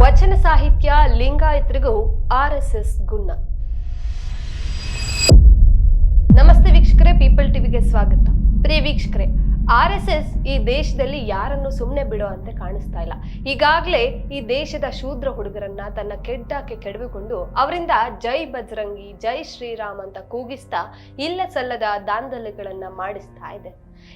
ವಚನ ಸಾಹಿತ್ಯ ಲಿಂಗಾಯತ್ರಿಗೂ ಆರ್ ಎಸ್ ಎಸ್ ಗುನ್ನ. ನಮಸ್ತೆ ವೀಕ್ಷಕರೇ, ಪೀಪಲ್ ಟಿವಿಗೆ ಸ್ವಾಗತ. ಪ್ರಿಯ ವೀಕ್ಷಕರೇ ಆರ್ ಎಸ್ ಎಸ್ ಈ ದೇಶದಲ್ಲಿ ಯಾರನ್ನು ಸುಮ್ಮನೆ ಬಿಡೋ ಅಂತ ಕಾಣಿಸ್ತಾ ಇಲ್ಲ. ಈಗಾಗಲೇ ಈ ದೇಶದ ಶೂದ್ರ ಹುಡುಗರನ್ನ ತನ್ನ ಕೆಡ್ಡಾಕೆ ಕೆಡವಿಕೊಂಡು ಅವರಿಂದ ಜೈ ಬಜರಂಗಿ, ಜೈ ಶ್ರೀರಾಮ್ ಅಂತ ಕೂಗಿಸ್ತಾ ಇಲ್ಲ ಸಲ್ಲದ ದಾಂಧಲೆಗಳನ್ನ ಮಾಡಿಸ್ತಾ ಇದೆ.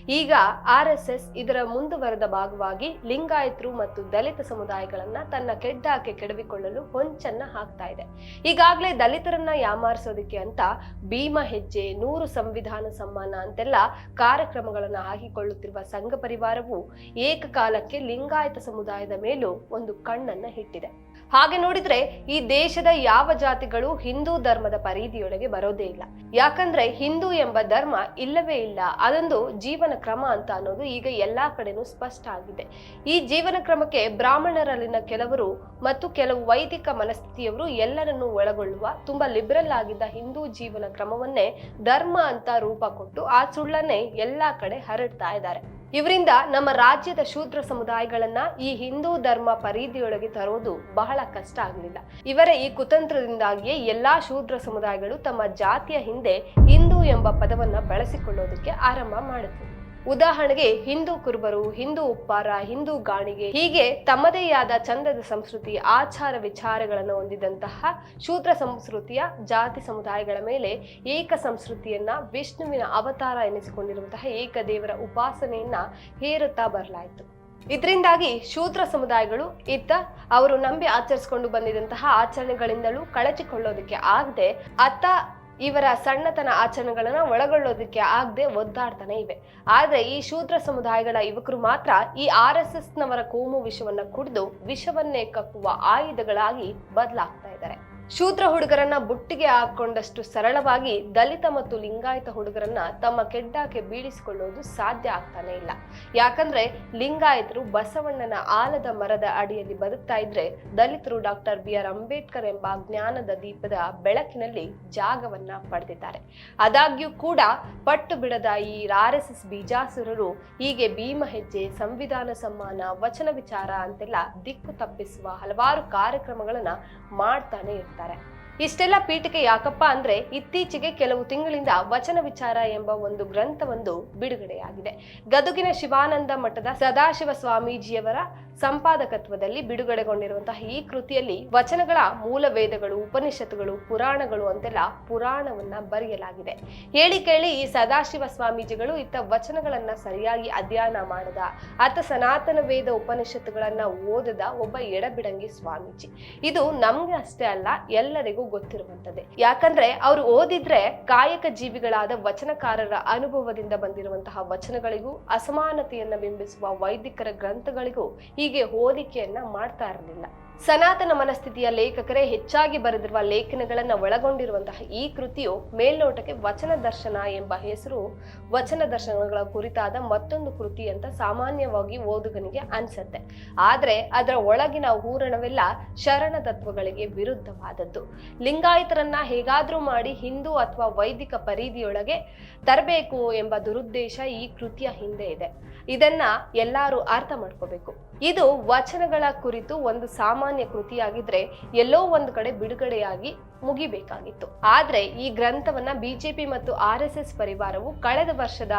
ಈಗ ಆರ್ ಎಸ್ ಎಸ್ ಇದರ ಮುಂದುವರೆದ ಭಾಗವಾಗಿ ಲಿಂಗಾಯತರು ಮತ್ತು ದಲಿತ ಸಮುದಾಯಗಳನ್ನ ತನ್ನ ಕೆಡ್ಡಾಕೆ ಕೆಡವಿಕೊಳ್ಳಲು ಹೊಂಚನ್ನ ಹಾಕ್ತಾ ಇದೆ. ಈಗಾಗಲೇ ದಲಿತರನ್ನ ಯಾಮಾರಿಸೋದಕ್ಕೆ ಅಂತ ಭೀಮ ಹೆಜ್ಜೆ, ನೂರು ಸಂವಿಧಾನ ಸಮ್ಮಾನ ಅಂತೆಲ್ಲ ಕಾರ್ಯಕ್ರಮಗಳನ್ನ ಹಾಕಿಕೊಳ್ಳುತ್ತಿರುವ ಸಂಘ ಪರಿವಾರವು ಏಕಕಾಲಕ್ಕೆ ಲಿಂಗಾಯತ ಸಮುದಾಯದ ಮೇಲೂ ಒಂದು ಕಣ್ಣನ್ನ ಇಟ್ಟಿದೆ ಹಾಗೆ ನೋಡಿದ್ರೆ ಈ ದೇಶದ ಯಾವ ಜಾತಿಗಳು ಹಿಂದೂ ಧರ್ಮದ ಪರಿಧಿಯೊಳಗೆ ಬರೋದೇ ಇಲ್ಲ. ಯಾಕಂದ್ರೆ ಹಿಂದೂ ಎಂಬ ಧರ್ಮ ಇಲ್ಲವೇ ಇಲ್ಲ. ಅದೊಂದು ಜೀವನ ಕ್ರಮ ಅಂತ ಅನ್ನೋದು ಈಗ ಎಲ್ಲಾ ಕಡೆನೂ ಸ್ಪಷ್ಟ ಆಗಿದೆ. ಈ ಜೀವನ ಕ್ರಮಕ್ಕೆ ಬ್ರಾಹ್ಮಣರಲ್ಲಿನ ಕೆಲವರು ಮತ್ತು ಕೆಲವು ವೈದಿಕ ಮನಸ್ಥಿತಿಯವರು ಎಲ್ಲರನ್ನೂ ಒಳಗೊಳ್ಳುವ ತುಂಬಾ ಲಿಬರಲ್ ಆಗಿದ್ದ ಹಿಂದೂ ಜೀವನ ಕ್ರಮವನ್ನೇ ಧರ್ಮ ಅಂತ ರೂಪ ಕೊಟ್ಟು ಆ ಸುಳ್ಳನ್ನೇ ಎಲ್ಲಾ ಕಡೆ ಹರಡ್ತಾ ಇದ್ದಾರೆ. ಇವರಿಂದ ನಮ್ಮ ರಾಜ್ಯದ ಶೂದ್ರ ಸಮುದಾಯಗಳನ್ನ ಈ ಹಿಂದೂ ಧರ್ಮ ಪರಿಧಿಯೊಳಗೆ ತರೋದು ಬಹಳ ಕಷ್ಟ ಆಗಲಿಲ್ಲ. ಇವರ ಈ ಕುತಂತ್ರದಿಂದಾಗಿಯೇ ಎಲ್ಲಾ ಶೂದ್ರ ಸಮುದಾಯಗಳು ತಮ್ಮ ಜಾತಿಯ ಹಿಂದೆ ಹಿಂದೂ ಎಂಬ ಪದವನ್ನ ಬಳಸಿಕೊಳ್ಳೋದಕ್ಕೆ ಆರಂಭ ಮಾಡಿದ್ರು ಉದಾಹರಣೆಗೆ ಹಿಂದೂ ಕುರುಬರು, ಹಿಂದೂ ಉಪ್ಪಾರ, ಹಿಂದೂ ಗಾಣಿಗೆ ಹೀಗೆ ತಮ್ಮದೇ ಆದ ಚಂದದ ಸಂಸ್ಕೃತಿ, ಆಚಾರ ವಿಚಾರಗಳನ್ನು ಹೊಂದಿದಂತಹ ಶೂದ್ರ ಸಂಸ್ಕೃತಿಯ ಜಾತಿ ಸಮುದಾಯಗಳ ಮೇಲೆ ಏಕ ಸಂಸ್ಕೃತಿಯನ್ನ ವಿಷ್ಣುವಿನ ಅವತಾರ ಎನಿಸಿಕೊಂಡಿರುವಂತಹ ಏಕದೇವರ ಉಪಾಸನೆಯನ್ನ ಹೇರುತ್ತಾ ಬರಲಾಯಿತು. ಇದರಿಂದಾಗಿ ಶೂದ್ರ ಸಮುದಾಯಗಳು ಇತ್ತ ಅವರು ನಂಬಿ ಆಚರಿಸಿಕೊಂಡು ಬಂದಿದಂತಹ ಆಚರಣೆಗಳಿಂದಲೂ ಕಳಚಿಕೊಳ್ಳೋದಕ್ಕೆ ಆಗದೆ ಅತ್ತ ಇವರ ಸಣ್ಣತನ ಆಚರಣೆಗಳನ್ನ ಒಳಗೊಳ್ಳೋದಕ್ಕೆ ಆಗದೆ ಒದ್ದಾಡ್ತಾನೆ ಇವೆ. ಆದ್ರೆ ಈ ಶೂದ್ರ ಸಮುದಾಯಗಳ ಯುವಕರು ಮಾತ್ರ ಈ ಆರ್ ಎಸ್ ಎಸ್ ನವರ ಕೋಮು ವಿಷವನ್ನ ಕುಡಿದು ವಿಷವನ್ನೇ ಕಕ್ಕುವ ಆಯುಧಗಳಾಗಿ ಬದಲಾಗ್ತಾ ಇದ್ದಾರೆ. ಶೂದ್ರ ಹುಡುಗರನ್ನ ಬುಟ್ಟಿಗೆ ಹಾಕೊಂಡಷ್ಟು ಸರಳವಾಗಿ ದಲಿತ ಮತ್ತು ಲಿಂಗಾಯತ ಹುಡುಗರನ್ನ ತಮ್ಮ ಕೆಡ್ಡಾಕೆ ಬೀಳಿಸಿಕೊಳ್ಳೋದು ಸಾಧ್ಯ ಆಗ್ತಾನೆ ಇಲ್ಲ. ಯಾಕಂದ್ರೆ ಲಿಂಗಾಯತರು ಬಸವಣ್ಣನ ಆಲದ ಮರದ ಅಡಿಯಲ್ಲಿ ಬದುಕ್ತಾ ಇದ್ರೆ ದಲಿತರು ಡಾಕ್ಟರ್ ಬಿ ಆರ್ ಅಂಬೇಡ್ಕರ್ ಎಂಬ ಜ್ಞಾನದ ದೀಪದ ಬೆಳಕಿನಲ್ಲಿ ಜಾಗವನ್ನ ಪಡೆದಿದ್ದಾರೆ. ಆದಾಗ್ಯೂ ಕೂಡ ಪಟ್ಟು ಬಿಡದ ಈ ಆರ್ ಎಸ್ ಎಸ್ ಬೀಜಾಸುರರು ಹೀಗೆ ಭೀಮ ಹೆಜ್ಜೆ, ಸಂವಿಧಾನ ಸಮ್ಮಾನ, ವಚನ ವಿಚಾರ ಅಂತೆಲ್ಲ ದಿಕ್ಕು ತಪ್ಪಿಸುವ ಹಲವಾರು ಕಾರ್ಯಕ್ರಮಗಳನ್ನ ಮಾಡ್ತಾನೆ ಇರ್ತಾರೆ. ಇಷ್ಟೆಲ್ಲ ಪೀಠಕ್ಕೆ ಯಾಕಪ್ಪ ಅಂದ್ರೆ ಇತ್ತೀಚೆಗೆ ಕೆಲವು ತಿಂಗಳಿಂದ ವಚನ ವಿಚಾರ ಎಂಬ ಒಂದು ಗ್ರಂಥವೊಂದು ಬಿಡುಗಡೆಯಾಗಿದೆ. ಗದುಗಿನ ಶಿವಾನಂದ ಮಠದ ಸದಾಶಿವ ಸ್ವಾಮೀಜಿಯವರ ಸಂಪಾದಕತ್ವದಲ್ಲಿ ಬಿಡುಗಡೆಗೊಂಡಿರುವಂತಹ ಈ ಕೃತಿಯಲ್ಲಿ ವಚನಗಳ ಮೂಲ ವೇದಗಳು, ಉಪನಿಷತ್ತುಗಳು, ಪುರಾಣಗಳು ಅಂತೆಲ್ಲ ಪುರಾಣವನ್ನ ಬರೆಯಲಾಗಿದೆ. ಹೇಳಿ ಕೇಳಿ ಈ ಸದಾಶಿವ ಸ್ವಾಮೀಜಿಗಳು ಇತ್ತ ವಚನಗಳನ್ನ ಸರಿಯಾಗಿ ಅಧ್ಯಯನ ಮಾಡದ. ಆತ ಸನಾತನ ವೇದ ಉಪನಿಷತ್ತುಗಳನ್ನ ಓದದ ಒಬ್ಬ ಎಡಬಿಡಂಗಿ ಸ್ವಾಮೀಜಿ. ಇದು ನಮ್ಗೆ ಅಷ್ಟೇ ಅಲ್ಲ, ಎಲ್ಲರಿಗೂ ಗೊತ್ತಿರುವಂತದ್ದೇ ಯಾಕಂದ್ರೆ ಅವರು ಓದಿದ್ರೆ ಕಾಯಕ ಜೀವಿಗಳಾದ ವಚನಕಾರರ ಅನುಭವದಿಂದ ಬಂದಿರುವಂತಹ ವಚನಗಳಿಗೂ, ಅಸಮಾನತೆಯನ್ನ ಬಿಂಬಿಸುವ ವೈದಿಕರ ಗ್ರಂಥಗಳಿಗೂ ಹೀಗೆ ಹೋಲಿಕೆಯನ್ನ ಮಾಡ್ತಾ ಇರಲಿಲ್ಲ. ಸನಾತನ ಮನಸ್ಥಿತಿಯ ಲೇಖಕರೇ ಹೆಚ್ಚಾಗಿ ಬರೆದಿರುವ ಲೇಖನಗಳನ್ನ ಒಳಗೊಂಡಿರುವಂತಹ ಈ ಕೃತಿಯು ಮೇಲ್ನೋಟಕ್ಕೆ ವಚನ ದರ್ಶನ ಎಂಬ ಹೆಸರು, ವಚನ ದರ್ಶನಗಳ ಕುರಿತಾದ ಮತ್ತೊಂದು ಕೃತಿ ಅಂತ ಸಾಮಾನ್ಯವಾಗಿ ಓದುಗನಿಗೆ ಅನ್ಸತ್ತೆ. ಆದರೆ ಅದರ ಒಳಗಿನ ಹೂರಣವೆಲ್ಲ ಶರಣ ತತ್ವಗಳಿಗೆ ವಿರುದ್ಧವಾದದ್ದು. ಲಿಂಗಾಯತರನ್ನ ಹೇಗಾದ್ರೂ ಮಾಡಿ ಹಿಂದೂ ಅಥವಾ ವೈದಿಕ ಪರಿಧಿಯೊಳಗೆ ತರಬೇಕು ಎಂಬ ದುರುದ್ದೇಶ ಈ ಕೃತಿಯ ಹಿಂದೆ ಇದೆ. ಇದನ್ನ ಎಲ್ಲರೂ ಅರ್ಥ ಮಾಡ್ಕೋಬೇಕು. ಇದು ವಚನಗಳ ಕುರಿತು ಒಂದು ಸಾಮಾನ್ಯ ಕೃತಿಯಾಗಿದ್ರೆ ಎಲ್ಲೋ ಒಂದು ಕಡೆ ಬಿಡುಗಡೆಯಾಗಿ ಮುಗಿಬೇಕಾಗಿತ್ತು. ಆದ್ರೆ ಈ ಗ್ರಂಥವನ್ನ ಬಿಜೆಪಿ ಮತ್ತು ಆರ್ ಎಸ್ ಎಸ್ ಪರಿವಾರವು ಕಳೆದ ವರ್ಷದ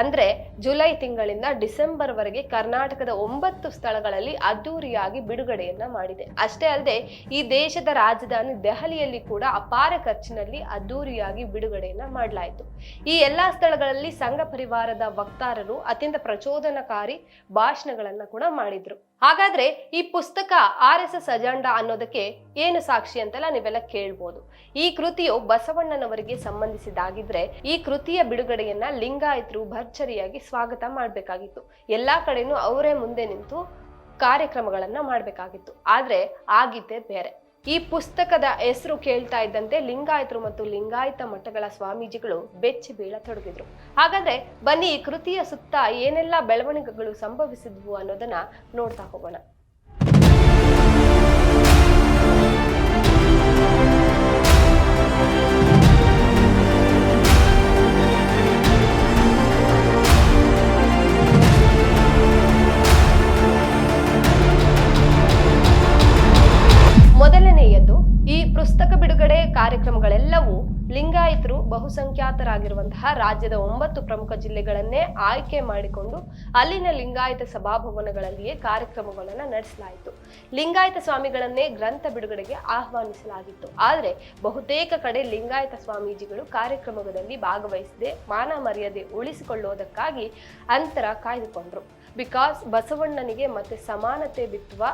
ಅಂದ್ರೆ ಜುಲೈ ತಿಂಗಳಿಂದ ಡಿಸೆಂಬರ್ ವರೆಗೆ ಕರ್ನಾಟಕದ ಒಂಬತ್ತು ಸ್ಥಳಗಳಲ್ಲಿ ಅದ್ದೂರಿಯಾಗಿ ಬಿಡುಗಡೆಯನ್ನ ಮಾಡಿದೆ. ಅಷ್ಟೇ ಅಲ್ಲದೆ ಈ ದೇಶದ ರಾಜಧಾನಿ ದೆಹಲಿಯಲ್ಲಿ ಕೂಡ ಅಪಾರ ಖರ್ಚಿನಲ್ಲಿ ಅದ್ದೂರಿಯಾಗಿ ಬಿಡುಗಡೆಯನ್ನ ಮಾಡಲಾಯಿತು. ಈ ಎಲ್ಲಾ ಸ್ಥಳಗಳಲ್ಲಿ ಸಂಘ ಪರಿವಾರದ ವಕ್ತಾರರು ಅತ್ಯಂತ ಪ್ರಚೋದನಕಾರಿ ಭಾಷಣಗಳನ್ನ ಕೂಡ ಮಾಡಿದ್ರು. ಹಾಗಾದ್ರೆ ಈ ಪುಸ್ತಕ ಆರ್ ಎಸ್ ಎಸ್ ಅಜೆಂಡಾ ಅನ್ನೋದಕ್ಕೆ ಏನು ಸಾಕ್ಷಿ ಅಂತೆಲ್ಲ ನೀವೆಲ್ಲ ಕೇಳ್ಬೋದು. ಈ ಕೃತಿಯು ಬಸವಣ್ಣನವರಿಗೆ ಸಂಬಂಧಿಸಿದಾಗಿದ್ರೆ ಈ ಕೃತಿಯ ಬಿಡುಗಡೆಯನ್ನ ಲಿಂಗಾಯತರು ಭರ್ಜರಿಯಾಗಿ ಸ್ವಾಗತ ಮಾಡಬೇಕಾಗಿತ್ತು. ಎಲ್ಲಾ ಕಡೆನೂ ಅವರೇ ಮುಂದೆ ನಿಂತು ಕಾರ್ಯಕ್ರಮಗಳನ್ನ ಮಾಡಬೇಕಾಗಿತ್ತು. ಆದ್ರೆ ಆಗಿದ್ದೇ ಬೇರೆ. ಈ ಪುಸ್ತಕದ ಹೆಸರು ಕೇಳ್ತಾ ಇದ್ದಂತೆ ಲಿಂಗಾಯತರು ಮತ್ತು ಲಿಂಗಾಯತ ಮಠಗಳ ಸ್ವಾಮೀಜಿಗಳು ಬೆಚ್ಚಿ ಬೀಳತೊಡಗಿದ್ರು ಹಾಗಾದ್ರೆ ಬನ್ನಿ ಈ ಕೃತಿಯ ಸುತ್ತ ಏನೆಲ್ಲ ಬೆಳವಣಿಗೆಗಳು ಸಂಭವಿಸಿದ್ವು ಅನ್ನೋದನ್ನ ನೋಡ್ತಾ ಹೋಗೋಣ. ಬಹುಸಂಖ್ಯಾತರಾಗಿರುವಂತಹ ರಾಜ್ಯದ ಒಂಬತ್ತು ಪ್ರಮುಖ ಜಿಲ್ಲೆಗಳನ್ನೇ ಆಯ್ಕೆ ಮಾಡಿಕೊಂಡು ಅಲ್ಲಿನ ಲಿಂಗಾಯತ ಸಭಾಭವನಗಳಲ್ಲಿಯೇ ಕಾರ್ಯಕ್ರಮಗಳನ್ನು ನಡೆಸಲಾಯಿತು. ಲಿಂಗಾಯತ ಸ್ವಾಮಿಗಳನ್ನೇ ಗ್ರಂಥ ಬಿಡುಗಡೆಗೆ ಆಹ್ವಾನಿಸಲಾಗಿತ್ತು. ಆದರೆ ಬಹುತೇಕ ಕಡೆ ಲಿಂಗಾಯತ ಸ್ವಾಮೀಜಿಗಳು ಕಾರ್ಯಕ್ರಮದಲ್ಲಿ ಭಾಗವಹಿಸದೆ ಮಾನ ಮರ್ಯಾದೆ ಉಳಿಸಿಕೊಳ್ಳುವುದಕ್ಕಾಗಿ ಅಂತರ ಕಾಯ್ದುಕೊಂಡರು. ಬಿಕಾಸ್ ಬಸವಣ್ಣನಿಗೆ ಮತ್ತೆ ಸಮಾನತೆ ಬಿತ್ತುವ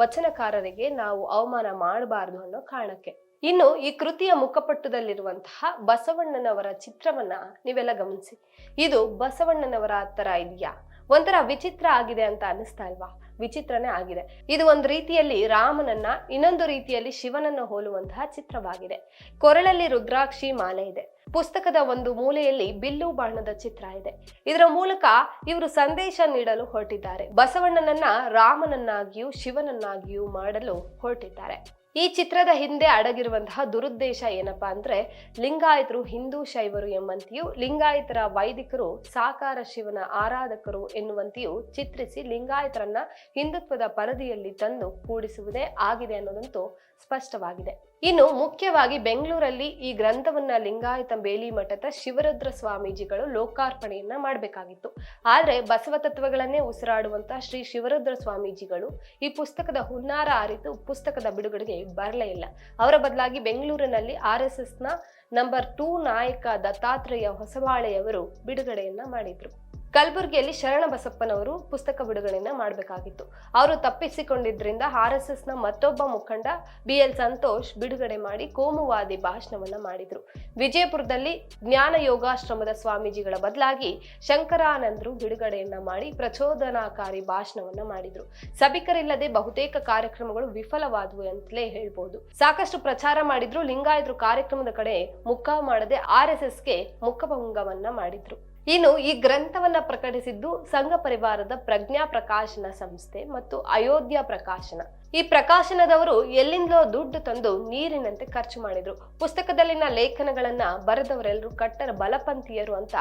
ವಚನಕಾರರಿಗೆ ನಾವು ಅವಮಾನ ಮಾಡಬಾರದು ಅನ್ನೋ ಕಾರಣಕ್ಕೆ. ಇನ್ನು ಈ ಕೃತಿಯ ಮುಖಪಟ್ಟದಲ್ಲಿರುವಂತಹ ಬಸವಣ್ಣನವರ ಚಿತ್ರವನ್ನ ನೀವೆಲ್ಲ ಗಮನಿಸಿ. ಇದು ಬಸವಣ್ಣನವರ ತರ ಇದೆಯಾ? ಒಂಥರ ವಿಚಿತ್ರ ಆಗಿದೆ ಅಂತ ಅನಿಸ್ತಾ ಇಲ್ವಾ? ವಿಚಿತ್ರನೇ ಆಗಿದೆ. ಇದು ಒಂದು ರೀತಿಯಲ್ಲಿ ರಾಮನನ್ನ, ಇನ್ನೊಂದು ರೀತಿಯಲ್ಲಿ ಶಿವನನ್ನು ಹೋಲುವಂತಹ ಚಿತ್ರವಾಗಿದೆ. ಕೊರಳಲ್ಲಿ ರುದ್ರಾಕ್ಷಿ ಮಾಲೆ ಇದೆ. ಪುಸ್ತಕದ ಒಂದು ಮೂಲೆಯಲ್ಲಿ ಬಿಲ್ಲು ಬಾಣದ ಚಿತ್ರ ಇದೆ. ಇದರ ಮೂಲಕ ಇವರು ಸಂದೇಶ ನೀಡಲು ಹೊರಟಿದ್ದಾರೆ. ಬಸವಣ್ಣನನ್ನ ರಾಮನನ್ನಾಗಿಯೂ ಶಿವನನ್ನಾಗಿಯೂ ಮಾಡಲು ಹೊರಟಿದ್ದಾರೆ. ಈ ಚಿತ್ರದ ಹಿಂದೆ ಅಡಗಿರುವಂತಹ ದುರುದ್ದೇಶ ಏನಪ್ಪಾ ಅಂದ್ರೆ ಲಿಂಗಾಯತರು ಹಿಂದೂ ಶೈವರು ಎಂಬಂತೆಯೂ ಲಿಂಗಾಯತರ ವೈದಿಕರು ಸಾಕಾರ ಶಿವನ ಆರಾಧಕರು ಎನ್ನುವಂತೆಯೂ ಚಿತ್ರಿಸಿ ಲಿಂಗಾಯತರನ್ನ ಹಿಂದುತ್ವದ ಪರದಿಯಲ್ಲಿ ತಂದು ಕೂಡಿಸುವುದೇ ಆಗಿದೆ ಅನ್ನೋದಂತೂ ಸ್ಪಷ್ಟವಾಗಿದೆ. ಇನ್ನು ಮುಖ್ಯವಾಗಿ ಬೆಂಗಳೂರಲ್ಲಿ ಈ ಗ್ರಂಥವನ್ನ ಲಿಂಗಾಯತ ಬೇಲಿ ಮಠದ ಶಿವರುದ್ರ ಸ್ವಾಮೀಜಿಗಳು ಲೋಕಾರ್ಪಣೆಯನ್ನ ಮಾಡಬೇಕಾಗಿತ್ತು. ಆದ್ರೆ ಬಸವ ತತ್ವಗಳನ್ನೇ ಉಸಿರಾಡುವಂತ ಶ್ರೀ ಶಿವರುದ್ರ ಸ್ವಾಮೀಜಿಗಳು ಈ ಪುಸ್ತಕದ ಹುನ್ನಾರ ಅರಿತು ಪುಸ್ತಕದ ಬಿಡುಗಡೆಗೆ ಬರಲೇ ಇಲ್ಲ. ಅವರ ಬದಲಾಗಿ ಬೆಂಗಳೂರಿನಲ್ಲಿ ಆರ್ ಎಸ್ ಎಸ್ನ ನಂಬರ್ ಟೂ ನಾಯಕ ದತ್ತಾತ್ರೇಯ ಹೊಸಬಾಳೆಯವರು ಬಿಡುಗಡೆಯನ್ನ ಮಾಡಿದ್ರು. ಕಲಬುರಗಿಯಲ್ಲಿ ಶರಣ ಬಸಪ್ಪನವರು ಪುಸ್ತಕ ಬಿಡುಗಡೆಯನ್ನ ಮಾಡಬೇಕಾಗಿತ್ತು. ಅವರು ತಪ್ಪಿಸಿಕೊಂಡಿದ್ದರಿಂದ ಆರ್ ಎಸ್ ಎಸ್ನ ಮತ್ತೊಬ್ಬ ಮುಖಂಡ ಬಿ ಎಲ್ ಸಂತೋಷ್ ಬಿಡುಗಡೆ ಮಾಡಿ ಕೋಮುವಾದಿ ಭಾಷಣವನ್ನ ಮಾಡಿದ್ರು. ವಿಜಯಪುರದಲ್ಲಿ ಜ್ಞಾನ ಯೋಗಾಶ್ರಮದ ಸ್ವಾಮೀಜಿಗಳ ಬದಲಾಗಿ ಶಂಕರಾನಂದರು ಬಿಡುಗಡೆಯನ್ನ ಮಾಡಿ ಪ್ರಚೋದನಾಕಾರಿ ಭಾಷಣವನ್ನ ಮಾಡಿದ್ರು. ಸಭಿಕರಿಲ್ಲದೆ ಬಹುತೇಕ ಕಾರ್ಯಕ್ರಮಗಳು ವಿಫಲವಾದವು ಅಂತಲೇ ಹೇಳ್ಬೋದು. ಸಾಕಷ್ಟು ಪ್ರಚಾರ ಮಾಡಿದ್ರು, ಲಿಂಗಾಯತರು ಕಾರ್ಯಕ್ರಮದ ಕಡೆ ಮುಖ ಮಾಡದೆ ಆರ್ ಎಸ್ ಎಸ್ಗೆ ಮುಖಭಂಗವನ್ನ ಮಾಡಿದ್ರು. ಇನ್ನು ಈ ಗ್ರಂಥವನ್ನ ಪ್ರಕಟಿಸಿದ್ದು ಸಂಘ ಪರಿವಾರದ ಪ್ರಜ್ಞಾ ಪ್ರಕಾಶನ ಸಂಸ್ಥೆ ಮತ್ತು ಅಯೋಧ್ಯ ಪ್ರಕಾಶನ. ಈ ಪ್ರಕಾಶನದವರು ಎಲ್ಲಿಂದಲೋ ದುಡ್ಡು ತಂದು ನೀರಿನಂತೆ ಖರ್ಚು ಮಾಡಿದ್ರು. ಪುಸ್ತಕದಲ್ಲಿನ ಲೇಖನಗಳನ್ನ ಬರೆದವರೆಲ್ಲರೂ ಕಟ್ಟರ ಬಲಪಂಥೀಯರು ಅಂತ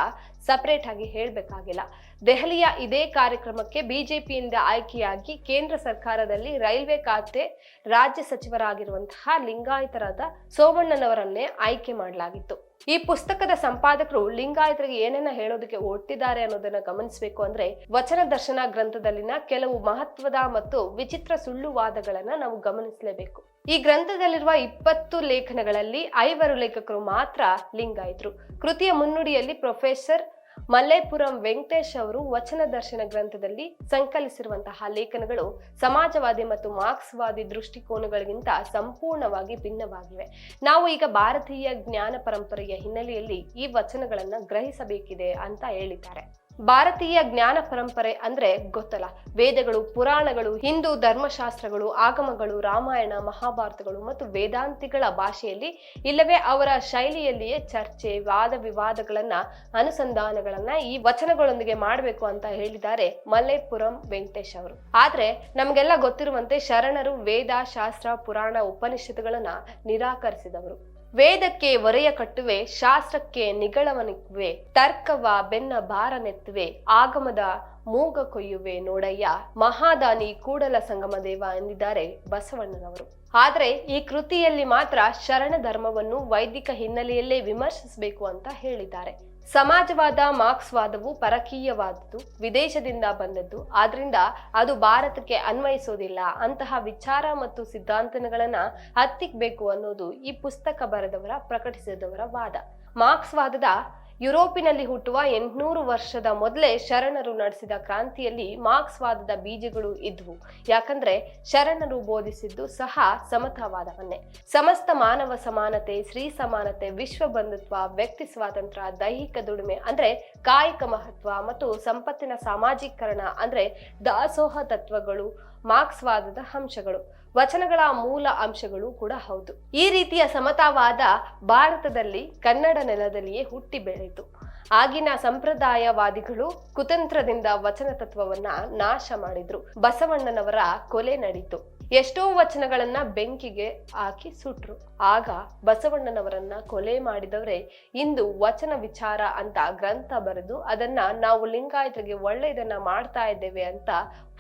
ಸಪರೇಟ್ ಆಗಿ ಹೇಳ್ಬೇಕಾಗಿಲ್ಲ. ದೆಹಲಿಯ ಇದೇ ಕಾರ್ಯಕ್ರಮಕ್ಕೆ ಬಿಜೆಪಿಯಿಂದ ಆಯ್ಕೆಯಾಗಿ ಕೇಂದ್ರ ಸರ್ಕಾರದಲ್ಲಿ ರೈಲ್ವೆ ಖಾತೆ ರಾಜ್ಯ ಸಚಿವರಾಗಿರುವಂತಹ ಲಿಂಗಾಯತರಾದ ಸೋಮಣ್ಣನವರನ್ನೇ ಆಯ್ಕೆ ಮಾಡಲಾಗಿತ್ತು. ಈ ಪುಸ್ತಕದ ಸಂಪಾದಕರು ಲಿಂಗಾಯತರಿಗೆ ಏನನ್ನ ಹೇಳೋದಕ್ಕೆ ಒಟ್ಟಿದ್ದಾರೆ ಅನ್ನೋದನ್ನ ಗಮನಿಸಬೇಕು ಅಂದ್ರೆ ವಚನ ದರ್ಶನ ಗ್ರಂಥದಲ್ಲಿನ ಕೆಲವು ಮಹತ್ವದ ಮತ್ತು ವಿಚಿತ್ರ ಸುಳ್ಳುವಾದಗಳನ್ನ ನಾವು ಗಮನಿಸಲೇಬೇಕು. ಈ ಗ್ರಂಥದಲ್ಲಿರುವ ಇಪ್ಪತ್ತು ಲೇಖನಗಳಲ್ಲಿ ಐವರು ಲೇಖಕರು ಮಾತ್ರ ಲಿಂಗಾಯತರು. ಕೃತಿಯ ಮುನ್ನುಡಿಯಲ್ಲಿ ಪ್ರೊಫೆಸರ್ ಮಲ್ಲೇಪುರಂ ವೆಂಕಟೇಶ್ ಅವರು ವಚನ ದರ್ಶನ ಗ್ರಂಥದಲ್ಲಿ ಸಂಕಲಿಸಿರುವಂತಹ ಲೇಖನಗಳು ಸಮಾಜವಾದಿ ಮತ್ತು ಮಾರ್ಕ್ಸ್ವಾದಿ ದೃಷ್ಟಿಕೋನಗಳಿಗಿಂತ ಸಂಪೂರ್ಣವಾಗಿ ಭಿನ್ನವಾಗಿವೆ. ನಾವು ಈಗ ಭಾರತೀಯ ಜ್ಞಾನ ಪರಂಪರೆಯ ಹಿನ್ನೆಲೆಯಲ್ಲಿ ಈ ವಚನಗಳನ್ನ ಗ್ರಹಿಸಬೇಕಿದೆ ಅಂತ ಹೇಳಿದ್ದಾರೆ. ಭಾರತೀಯ ಜ್ಞಾನ ಪರಂಪರೆ ಅಂದ್ರೆ ಗೊತ್ತಲ್ಲ. ವೇದಗಳು, ಪುರಾಣಗಳು, ಹಿಂದೂ ಧರ್ಮಶಾಸ್ತ್ರಗಳು, ಆಗಮಗಳು, ರಾಮಾಯಣ, ಮಹಾಭಾರತಗಳು ಮತ್ತು ವೇದಾಂತಿಗಳ ಭಾಷೆಯಲ್ಲಿ ಇಲ್ಲವೇ ಅವರ ಶೈಲಿಯಲ್ಲಿಯೇ ಚರ್ಚೆ, ವಾದ ವಿವಾದಗಳನ್ನ, ಅನುಸಂಧಾನಗಳನ್ನ ಈ ವಚನಗಳೊಂದಿಗೆ ಮಾಡಬೇಕು ಅಂತ ಹೇಳಿದ್ದಾರೆ ಮಲ್ಲೇಪುರಂ ವೆಂಕಟೇಶ್ ಅವರು. ಆದ್ರೆ ನಮ್ಗೆಲ್ಲ ಗೊತ್ತಿರುವಂತೆ ಶರಣರು ವೇದ, ಶಾಸ್ತ್ರ, ಪುರಾಣ ಉಪನಿಷತ್ತುಗಳನ್ನ ನಿರಾಕರಿಸಿದವರು. ವೇದಕ್ಕೆ ಒರೆಯ ಕಟ್ಟುವೆ, ಶಾಸ್ತ್ರಕ್ಕೆ ನಿಗಳವನಿಕ್ಕುವೆ, ತರ್ಕವ ಬೆನ್ನ ಬಾರನೆತ್ತುವೆ ಆಗಮದ ಮೂಗ ಕೊಯ್ಯುವೆ ನೋಡಯ್ಯ. ಮಹಾದಾನಿ ಕೂಡಲ ಸಂಗಮ ದೇವ ಎಂದಿದ್ದಾರೆ ಬಸವಣ್ಣನವರು. ಆದರೆ ಈ ಕೃತಿಯಲ್ಲಿ ಮಾತ್ರ ಶರಣ ಧರ್ಮವನ್ನು ವೈದಿಕ ಹಿನ್ನೆಲೆಯಲ್ಲೇ ವಿಮರ್ಶಿಸಬೇಕು ಅಂತ ಹೇಳಿದ್ದಾರೆ. ಸಮಾಜವಾದ ಮಾರ್ಕ್ಸ್ವಾದವು ಪರಕೀಯವಾದದ್ದು, ವಿದೇಶದಿಂದ ಬಂದದ್ದು. ಆದ್ರಿಂದ ಅದು ಭಾರತಕ್ಕೆ ಅನ್ವಯಿಸೋದಿಲ್ಲ. ಅಂತಹ ವಿಚಾರ ಮತ್ತು ಸಿದ್ಧಾಂತಗಳನ್ನ ಹತ್ತಿಕ್ಬೇಕು ಅನ್ನೋದು ಈ ಪುಸ್ತಕ ಬರೆದವರ, ಪ್ರಕಟಿಸಿದವರ ವಾದ. ಮಾರ್ಕ್ಸ್ವಾದದ ಯುರೋಪಿನಲ್ಲಿ ಹುಟ್ಟುವ ಎಂಟುನೂರು ವರ್ಷದ ಮೊದಲೇ ಶರಣರು ನಡೆಸಿದ ಕ್ರಾಂತಿಯಲ್ಲಿ ಮಾರ್ಕ್ಸ್ವಾದದ ಬೀಜಗಳು ಇದ್ವು. ಯಾಕಂದ್ರೆ ಶರಣರು ಬೋಧಿಸಿದ್ದು ಸಹ ಸಮತಾವಾದವನ್ನೇ ಸಮಸ್ತ ಮಾನವ ಸಮಾನತೆ, ಸ್ತ್ರೀ ಸಮಾನತೆ, ವಿಶ್ವ ಬಂಧುತ್ವ, ವ್ಯಕ್ತಿ ಸ್ವಾತಂತ್ರ್ಯ, ದೈಹಿಕ ದುಡಿಮೆ ಅಂದ್ರೆ ಕಾಯಿಕ ಮಹತ್ವ ಮತ್ತು ಸಂಪತ್ತಿನ ಸಾಮಾಜೀಕರಣ ಅಂದ್ರೆ ದಾಸೋಹ ತತ್ವಗಳು ಮಾರ್ಕ್ಸ್ವಾದದ ಅಂಶಗಳು. ವಚನಗಳ ಮೂಲ ಅಂಶಗಳು ಕೂಡ ಹೌದು. ಈ ರೀತಿಯ ಸಮತಾವಾದ ಭಾರತದಲ್ಲಿ ಕನ್ನಡ ನೆಲದಲ್ಲಿಯೇ ಹುಟ್ಟಿ ಬೆಳೆಯಿತು ಆಗಿನ ಸಂಪ್ರದಾಯವಾದಿಗಳು ಕುತಂತ್ರದಿಂದ ವಚನ ತತ್ವವನ್ನ ನಾಶ ಮಾಡಿದ್ರು. ಬಸವಣ್ಣನವರ ಕೊಲೆ ನಡೀತು. ಎಷ್ಟೋ ವಚನಗಳನ್ನ ಬೆಂಕಿಗೆ ಹಾಕಿ ಸುಟ್ರು. ಆಗ ಬಸವಣ್ಣನವರನ್ನ ಕೊಲೆ ಮಾಡಿದವರೇ ಇಂದು ವಚನ ವಿಚಾರ ಅಂತ ಗ್ರಂಥ ಬರೆದು ಅದನ್ನ ನಾವು ಲಿಂಗಾಯತರಿಗೆ ಒಳ್ಳೆಯದನ್ನ ಮಾಡ್ತಾ ಇದ್ದೇವೆ ಅಂತ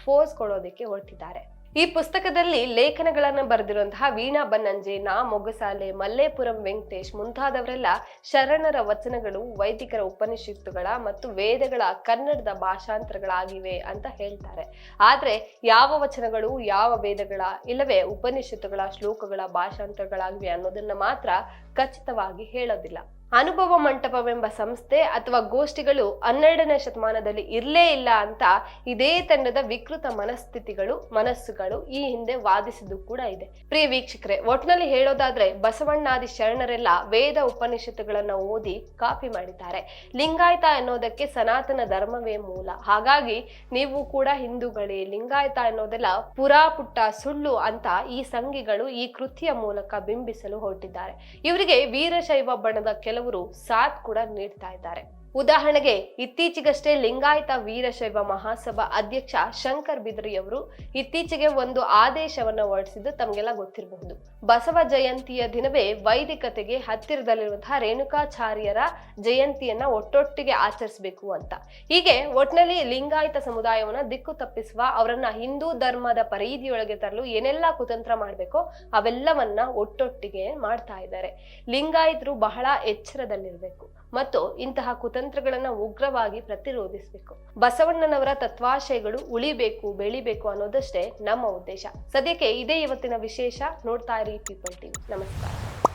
ಫೋರ್ಸ್ ಕೊಡೋದಕ್ಕೆ ಹೊರಟಿದ್ದಾರೆ. ಈ ಪುಸ್ತಕದಲ್ಲಿ ಲೇಖನಗಳನ್ನು ಬರೆದಿರುವಂತಹ ವೀಣಾ ಬನ್ನಂಜೆ ನಾ ಮೊಗಸಾಲೆ, ಮಲ್ಲೇಪುರಂ ವೆಂಕಟೇಶ್ ಮುಂತಾದವರೆಲ್ಲ ಶರಣರ ವಚನಗಳು, ವೈದಿಕರ ಉಪನಿಷತ್ತುಗಳ ಮತ್ತು ವೇದಗಳ ಕನ್ನಡದ ಭಾಷಾಂತರಗಳಾಗಿವೆ ಅಂತ ಹೇಳ್ತಾರೆ. ಆದರೆ ಯಾವ ವಚನಗಳು, ಯಾವ ವೇದಗಳ, ಇಲ್ಲವೇ ಉಪನಿಷತ್ತುಗಳ ಶ್ಲೋಕಗಳ ಭಾಷಾಂತರಗಳಾಗಿವೆ ಅನ್ನೋದನ್ನ ಮಾತ್ರ ಖಚಿತವಾಗಿ ಹೇಳೋದಿಲ್ಲ. ಅನುಭವ ಮಂಟಪವೆಂಬ ಸಂಸ್ಥೆ ಅಥವಾ ಗೋಷ್ಠಿಗಳು ಹನ್ನೆರಡನೇ ಶತಮಾನದಲ್ಲಿ ಇರಲೇ ಇಲ್ಲ ಅಂತ ಇದೇ ತಂಡದ ವಿಕೃತ ಮನಸ್ಥಿತಿಗಳು, ಮನಸ್ಸುಗಳು ಈ ಹಿಂದೆ ವಾದಿಸಿದ್ದು ಕೂಡ ಇದೆ. ಪ್ರಿಯ ವೀಕ್ಷಕರೇ, ಒಟ್ನಲ್ಲಿ ಹೇಳೋದಾದ್ರೆ ಬಸವಣ್ಣಾದಿ ಶರಣರೆಲ್ಲ ವೇದ ಉಪನಿಷತ್ತುಗಳನ್ನ ಓದಿ ಕಾಪಿ ಮಾಡಿದ್ದಾರೆ. ಲಿಂಗಾಯತ ಅನ್ನೋದಕ್ಕೆ ಸನಾತನ ಧರ್ಮವೇ ಮೂಲ. ಹಾಗಾಗಿ ನೀವು ಕೂಡ ಹಿಂದೂಗಳೇ, ಲಿಂಗಾಯತ ಅನ್ನೋದೆಲ್ಲ ಪುರಾಪುಟ್ಟ ಸುಳ್ಳು ಅಂತ ಈ ಸಂಘಿಗಳು ಈ ಕೃತಿಯ ಮೂಲಕ ಬಿಂಬಿಸಲು ಹೊರಟಿದ್ದಾರೆ. ಇವರಿಗೆ ವೀರಶೈವ ಬಣದ ಕೆಲವರು ಸಾಥ್ ಕೂಡ ನೀಡ್ತಾ ಇದ್ದಾರೆ. ಉದಾಹರಣೆಗೆ, ಇತ್ತೀಚೆಗಷ್ಟೇ ಲಿಂಗಾಯತ ವೀರಶೈವ ಮಹಾಸಭಾ ಅಧ್ಯಕ್ಷ ಶಂಕರ್ ಬಿದ್ರಿಯವರು ಇತ್ತೀಚೆಗೆ ಒಂದು ಆದೇಶವನ್ನ ಹೊರಡಿಸಿದ್ದು ತಮಗೆಲ್ಲ ಗೊತ್ತಿರಬಹುದು. ಬಸವ ಜಯಂತಿಯ ದಿನವೇ ವೈದಿಕತೆಗೆ ಹತ್ತಿರದಲ್ಲಿರುವಂತಹ ರೇಣುಕಾಚಾರ್ಯರ ಜಯಂತಿಯನ್ನ ಒಟ್ಟೊಟ್ಟಿಗೆ ಆಚರಿಸಬೇಕು ಅಂತ. ಹೀಗೆ ಒಟ್ನಲ್ಲಿ ಲಿಂಗಾಯತ ಸಮುದಾಯವನ್ನ ದಿಕ್ಕು ತಪ್ಪಿಸುವ, ಅವರನ್ನ ಹಿಂದೂ ಧರ್ಮದ ಪರಿಧಿಯೊಳಗೆ ತರಲು ಏನೆಲ್ಲ ಕುತಂತ್ರ ಮಾಡಬೇಕೋ ಅವೆಲ್ಲವನ್ನ ಒಟ್ಟೊಟ್ಟಿಗೆ ಮಾಡ್ತಾ ಇದ್ದಾರೆ. ಲಿಂಗಾಯತರು ಬಹಳ ಎಚ್ಚರದಲ್ಲಿರಬೇಕು. ಮತ್ತು ಇಂತಹ ಕುತಂತ್ರಗಳನ್ನ ಉಗ್ರವಾಗಿ ಪ್ರತಿರೋಧಿಸಬೇಕು. ಬಸವಣ್ಣನವರ ತತ್ವಾಶಯಗಳು ಉಳಿಬೇಕು, ಬೆಳಿಬೇಕು ಅನ್ನೋದಷ್ಟೇ ನಮ್ಮ ಉದ್ದೇಶ. ಸದ್ಯಕ್ಕೆ ಇದೇ ಇವತ್ತಿನ ವಿಶೇಷ ನೋಡ್ತಾ ಇರಿ ಪೀಪಲ್ ಟಿವಿ ನಮಸ್ಕಾರ.